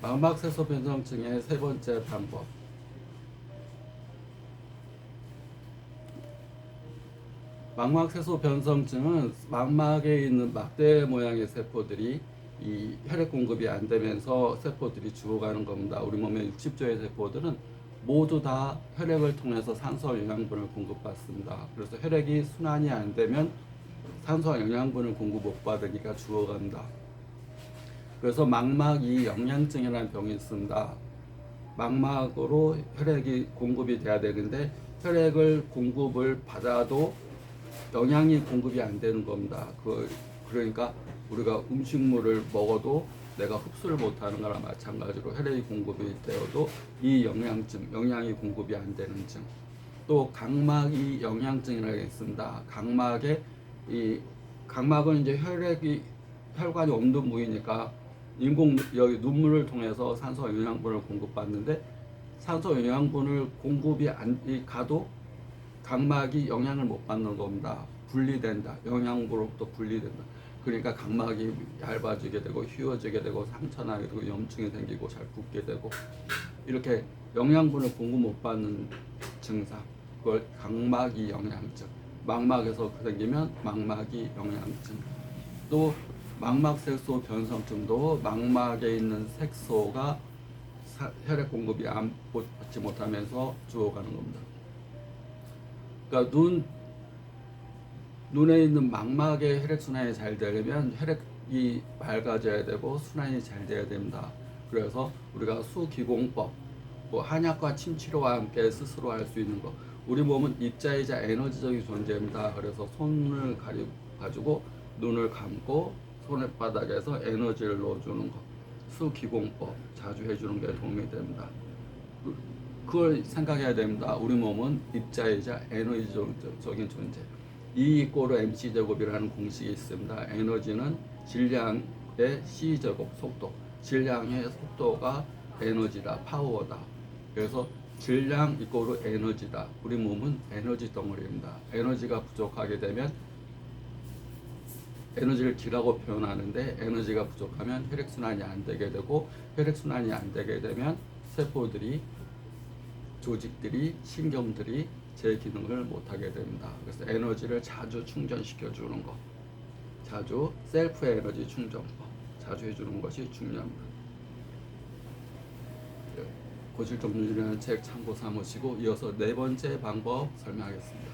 망막세소 변성증의 세 번째 방법. 망막세소 변성증은 망막에 있는 막대 모양의 세포들이 이 혈액 공급이 안 되면서 세포들이 죽어가는 겁니다. 우리 몸의 60조의 세포들은 모두 다 혈액을 통해서 산소 영양분을 공급받습니다. 그래서 혈액이 순환이 안 되면 산소 영양분을 공급 못 받으니까 죽어간다. 그래서 망막이 영양증이라는 병이 있습니다. 망막으로 혈액이 공급이 돼야 되는데 혈액을 공급을 받아도 영양이 공급이 안 되는 겁니다. 그 그러니까 우리가 음식물을 먹어도 내가 흡수를 못하는 거나 마찬가지로 혈액이 공급이 되어도 이 영양증, 영양이 공급이 안 되는 증. 또 각막이 영양증이라는 게 있습니다. 각막에 이 각막은 이제 혈액이 혈관이 없는 부위니까 인공 여기 눈물을 통해서 산소 영양분을 공급받는데 산소 영양분을 공급이 안 이- 가도 각막이 영향을 못 받는 겁니다. 분리된다. 영양분으로부터 분리된다. 그러니까 각막이 얇아지게 되고 휘어지게 되고 상처 나게 되고 염증이 생기고 잘 붓게 되고 이렇게 영양분을 공급 못 받는 증상 그걸 각막이 영양증 망막에서 생기면 망막이 영양증 또 망막색소 변성증도 망막에 있는 색소가 사- 혈액 공급이 안 받지 못하면서 죽어가는 겁니다. 그러니까 눈 눈에 있는 망막의 혈액 순환이 잘 되려면 혈액이 맑아져야 되고 순환이 잘 돼야 됩니다. 그래서 우리가 수기공법, 뭐 한약과 침치료와 함께 스스로 할 수 있는 거. 우리 몸은 입자이자 에너지적인 존재입니다. 그래서 손을 가리 가지고 눈을 감고 손바닥에서 에너지를 넣어주는 거. 수기공법 자주 해주는 게 도움이 됩니다. 그- 그걸 생각해야 됩니다. 우리 몸은 입자이자 에너지적인 존재. 이꼬르 mc 제곱이라는 공식이 있습니다. 에너지는 질량의 c 제곱 속도. 질량의 속도가 에너지다, 파워다. 그래서 질량 이꼬르 에너지다. 우리 몸은 에너지 덩어리입니다. 에너지가 부족하게 되면 에너지를 기라고 표현하는데 에너지가 부족하면 혈액 순환이 안 되게 되고 혈액 순환이 안 되게 되면 세포들이 조직들이 신경들이 제 기능을 못하게 됩니다. 그래서 에너지를 자주 충전시켜 주는 것, 자주 셀프 에너지 충전법 자주 해주는 것이 중요합니다. 네, 고질적 누리라는 책 참고 삼으시고 이어서 네 번째 방법 설명하겠습니다.